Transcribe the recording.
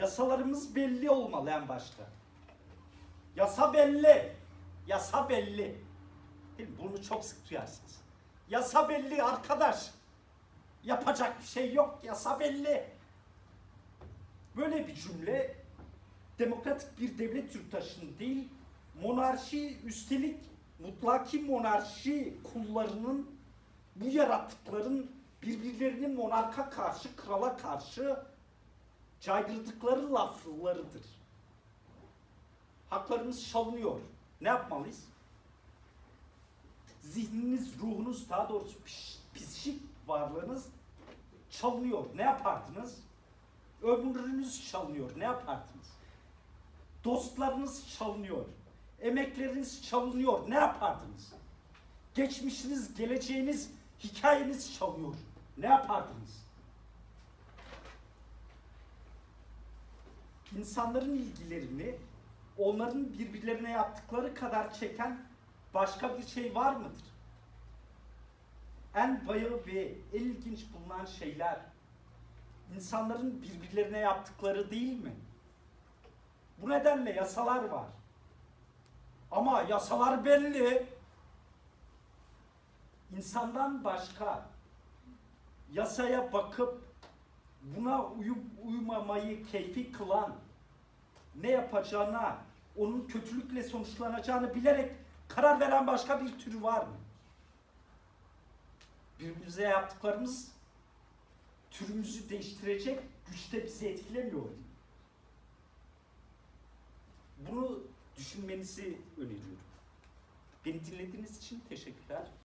Yasalarımız belli olmalı en başta. Yasa belli. Yasa belli. Bunu çok sık duyarsınız. Yasa belli arkadaş. Yapacak bir şey yok. Yasa belli. Böyle bir cümle demokratik bir devlet yurttaşının değil, monarşi üstelik mutlaki monarşi kullarının bu yarattıkların birbirlerini monarka karşı, krala karşı caydırdıkları laflarıdır. Haklarımız çalınıyor. Ne yapmalıyız? Zihniniz, ruhunuz, daha doğrusu psikik varlığınız çalınıyor. Ne yapardınız? Ömrünüz çalınıyor. Ne yapardınız? Dostlarınız çalınıyor. Emekleriniz çalınıyor. Ne yapardınız? Geçmişiniz, geleceğiniz, hikayeniz çalınıyor. Ne yapardınız? İnsanların ilgilerini onların birbirlerine yaptıkları kadar çeken başka bir şey var mıdır? En bayıl ve en ilginç bulunan şeyler insanların birbirlerine yaptıkları değil mi? Bu nedenle yasalar var. Ama yasalar belli. İnsandan başka yasaya bakıp buna uyup uymamayı keyfi kılan ne yapacağına, onun kötülükle sonuçlanacağını bilerek karar veren başka bir tür var mı? Birbirimize yaptıklarımız türümüzü değiştirecek güçte bizi etkilemiyor. Bunu düşünmenizi öneriyorum. Beni dinlediğiniz için teşekkürler.